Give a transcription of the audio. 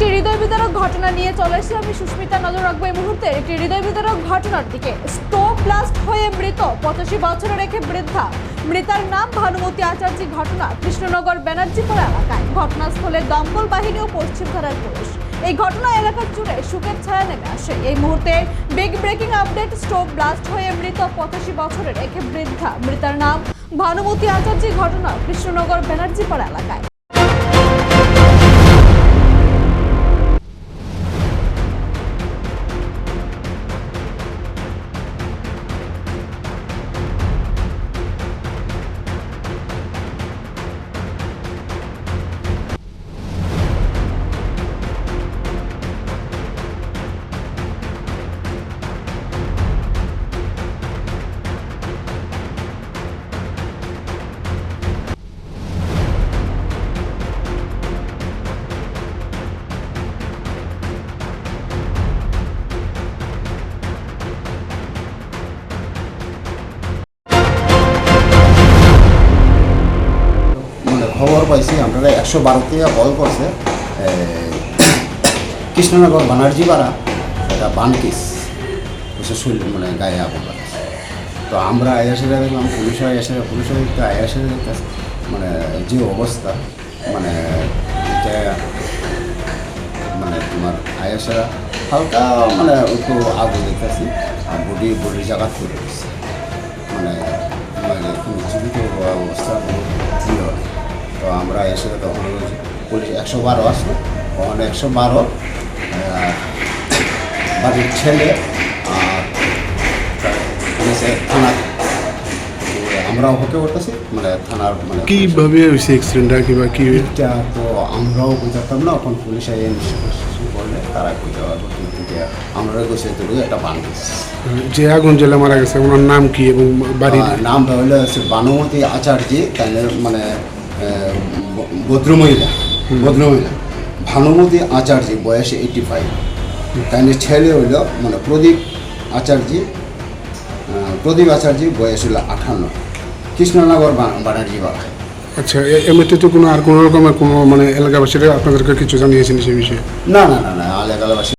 একটি হৃদয় বিদারক ঘটনা নিয়ে চলে এসে আমি সুস্মিতা, নজর রাখব এই মুহূর্তে। একটি হৃদয় বিদারক ঘটনার দিকে। স্টোভ ব্লাস্ট হয়ে মৃত পঁচাশি বছরে রেখে বৃদ্ধা। মৃতার নাম ভানুমতী আচার্য ঘটনা কৃষ্ণনগর ব্যানার্জিপাড়া এলাকায়। ঘটনাস্থলে দমকল বাহিনী ও পশ্চিম ধারার পুলিশ। এই ঘটনা এলাকার জুড়ে সুখের ছায়া নেমে আসে। এই মুহূর্তে big breaking update stove blast হয়ে মৃত পঁচাশি বছরের রেখে বৃদ্ধা। মৃতার নাম ভানুমতী আচার্য ঘটনা কৃষ্ণনগর ব্যানার্জিপাড়া এলাকায়। খবর পাইছি, আপনারা একশো বারোতে কল করছে কৃষ্ণনগর বানার্জি পাড়া, এটা বানকিস শরীর মানে গায়ে আগুন তো আমরা আয়াসেরা দেখলাম, পুলিশ এসে পুলিশ দেখতে মানে যে অবস্থা মানে মানে তোমার আয়াসেরা হালকা মানে একটু আগুন দেখতেছি, আর বডি বডি জায়গা করে মানে মানে জীবিত অবস্থা আমরা এসে তখন পুলিশ একশো বারো আসলো ওখানে একশো বারো বাড়ির ছেলে আর পুলিশের থানা। আমরাও হতে করতেছি মানে থানার মানে কীভাবে হয়েছে অ্যাক্সিডেন্টটা কিংবা কি এটা তো আমরাও বুঝতাম না এখন পুলিশে করলে তারা বুঝতে আমরা গোছে তো একটা বাংলাদেশ যে আগুন জ্বলে মারা গেছে ওনার নাম কি এবং বাড়ির? নামটা হলো হচ্ছে বানুমতী আচার্য তাদের মানে ভদ্রমহিলা ভদ্রমহিলা ভানুমতী আচার্য বয়স এইটি ফাইভ তাদের ছেলে হইল মানে প্রদীপ আচার্য প্রদীপ আচার্য বয়স হলো আঠান্ন। কৃষ্ণনগর বা- ব্যানার্জি বাড়া আচ্ছা এমনিতে তো কোনো আর কোনো রকমের কোনো মানে এলাকাবাসীরা আপনাদেরকে কিছু জানিয়েছেন সেই বিষয়ে? না না না না আলেগালাবাসী